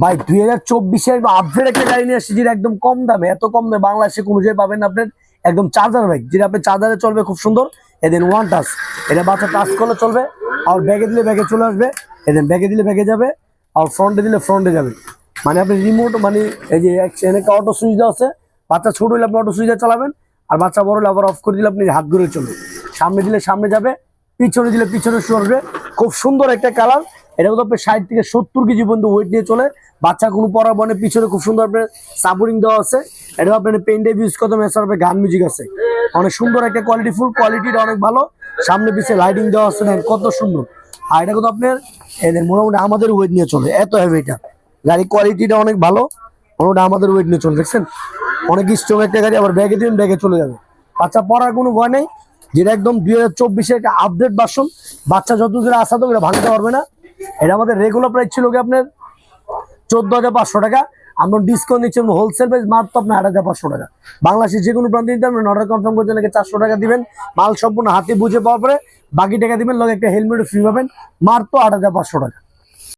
ভাই, দুই হাজার চব্বিশে একদম আপডেট একটা গাড়ি নিয়ে আসছে যেটা একদম কম দামে, এত কম দামে বাংলাদেশে কোনো জায়গায় পাবেন আপনার একদম চার্জার বাইক যেটা আপনি চার্জারে চলবে খুব সুন্দর। এদিন ওয়ান টাচ এটা বাচ্চা টাচ করলে চলবে, আর ব্যাগে দিলে ব্যাগে চলে আসবে এদিন ব্যাগে দিলে ব্যাগে যাবে, আর ফ্রন্টে দিলে ফ্রন্টে যাবে। মানে আপনি রিমোট মানে এই যে একটা অটো সুইচ দেওয়া আছে, বাচ্চা ছোট হলে আপনি অটো সুইচে চালাবেন, আর বাচ্চা বড় হলে আবার অফ করে দিলে আপনি হাত ঘুরে চলবে সামনে দিলে সামনে যাবে, পিছনে দিলে পিছনে সরবে খুব সুন্দর একটা কালার এটা কিন্তু আপনার ষাট থেকে সত্তর কেজি পর্যন্ত ওয়েট নিয়ে চলে। বাচ্চা কোনো পড়া বনে পিছনে খুব সুন্দর আপনার সাপোর্টিং দেওয়া আছে। এটা আপনার পেন ডেভ ইউজ করতে মেসার আপনার গান মিউজিক আছে। অনেক সুন্দর একটা কোয়ালিটি ফুল কোয়ালিটিটা অনেক ভালো। সামনে পিছিয়ে লাইটিং দেওয়া আছে কত সুন্দর। আর এটা কিন্তু আপনার এদের মোটামুটি আমাদের ওয়েট নিয়ে চলে, এত হেভি এটা। গাড়ির কোয়ালিটিটা অনেক ভালো, মোটামুটি আমাদের ওয়েট নিয়ে চলে, দেখছেন? অনেক স্ট্রং একটা গাড়ি, আবার ব্যাগে দিবেন ব্যাগে চলে যাবে। বাচ্চা পড়ার কোনো ভয় নেই, যেটা একদম দুই হাজার চব্বিশে একটা আপডেট ভার্সন বাচ্চা যত দূরে আসা তো এটা ভাঙতে পারবে না। এটা আমাদের রেগুলার প্রাইস ছিল কি আপনার? চোদ্দ হাজার পাঁচশো টাকা। আমরা ডিসকাউন্ট দিচ্ছি হোলসেল প্রাইস মাত্র আপনার আট হাজার পাঁচশো টাকা। বাংলাদেশের যে কোনো প্রান্তে নিতে আপনি অর্ডার কনফার্ম করতে নাকি চারশো টাকা দিবেন। মাল সম্পূর্ণ হাতে বুঝে পাওয়ার পরে বাকি টাকা দিবেন, লগে একটা হেলমেট ফ্রি পাবেন, মাত্র আট হাজার পাঁচশো টাকা।